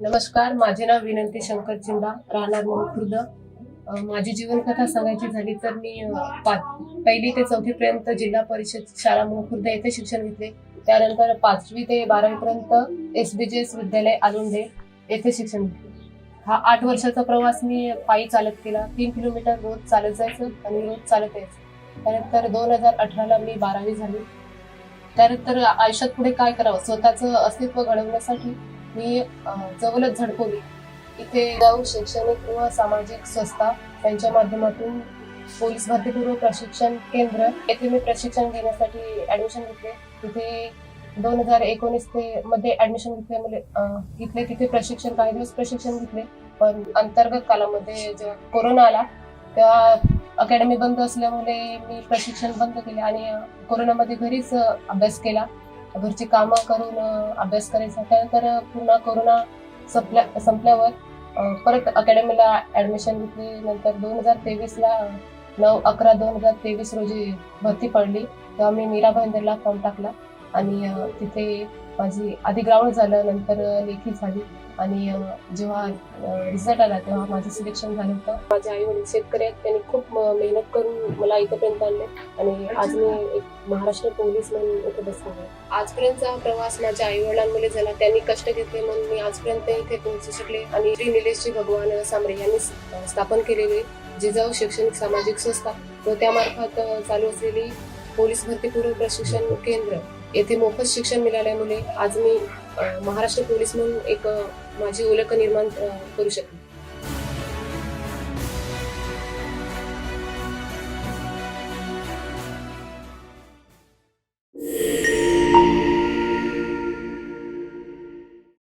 नमस्कार माझे नाव विनंती शंकर चिंडा राहणार म्हणून खुर्द माझी जीवनकथा सांगायची झाली तर मी पाच पहिली ते चौथी पर्यंत जिल्हा परिषद शाळा म्हणून खुर्द येथे शिक्षण घेतले. त्यानंतर पाचवी ते बारावी पर्यंत एस बी जी एस विद्यालय आलुंडे येथे शिक्षण घेतले. हा आठ वर्षाचा प्रवास मी पायी चालत केला तीन किलोमीटर रोज चालत जायचं आणि रोज चालत यायचं. त्यानंतर दोन हजार अठराला मी बारावी झाली. त्यानंतर आयुष्यात पुढे काय करावं? स्वतःचं अस्तित्व घडवण्यासाठी मी जवळच झडपवली इथे जाऊन शैक्षणिक किंवा सामाजिक संस्था यांच्या माध्यमातून पोलीस भरतीपूर्व प्रशिक्षण केंद्र येथे मी प्रशिक्षण घेण्यासाठी ऍडमिशन घेतले. तिथे दोन हजार एकोणीस ते मध्ये ऍडमिशन घेतल्यामुळे घेतले म्हणजे, तिथे प्रशिक्षण काही दिवस प्रशिक्षण घेतले. पण अंतर्गत कालामध्ये जेव्हा कोरोना आला तेव्हा अकॅडमी बंद असल्यामुळे मी प्रशिक्षण बंद केले आणि कोरोनामध्ये घरीच अभ्यास केला. घरची कामं करून अभ्यास करायचा. त्यानंतर पुन्हा कोरोना संपल्या संपल्यावर परत अकॅडमीला ऍडमिशन घेतली. नंतर दोन हजार तेवीसला नऊ अकरा दोन हजार तेवीस रोजी भरती पडली. तेव्हा मी मीरा भाईंदरला फॉर्म टाकला आणि तिथे माझी आधी ग्राउंड झालं नंतर लेखी झाली आणि जेव्हा रिझल्ट आला तेव्हा माझं सिलेक्शन झालं होतं. माझे आई वडील शेतकरी आहेत त्यांनी खूप मेहनत करून मला इथंपर्यंत आणले आणि आज मी एक महाराष्ट्र पोलीस म्हणून इथे बसले आजपर्यंत आजपर्यंतचा प्रवास माझ्या आई वडिलांमुळे झाला. त्यांनी कष्ट घेतले म्हणून मी आजपर्यंत इथे पोहोचू शकले आणि श्री निलेशजी भगवान सामरे यांनी स्थापन केलेली जिजाऊ शैक्षणिक सामाजिक संस्था व त्यामार्फत चालू असलेली पोलीस भरतीपूर्व प्रशिक्षण केंद्र येथे मोफत शिक्षण मिळाल्यामुळे आज मी महाराष्ट्र पोलीस म्हणून एक माझी ओळख निर्माण करू शकते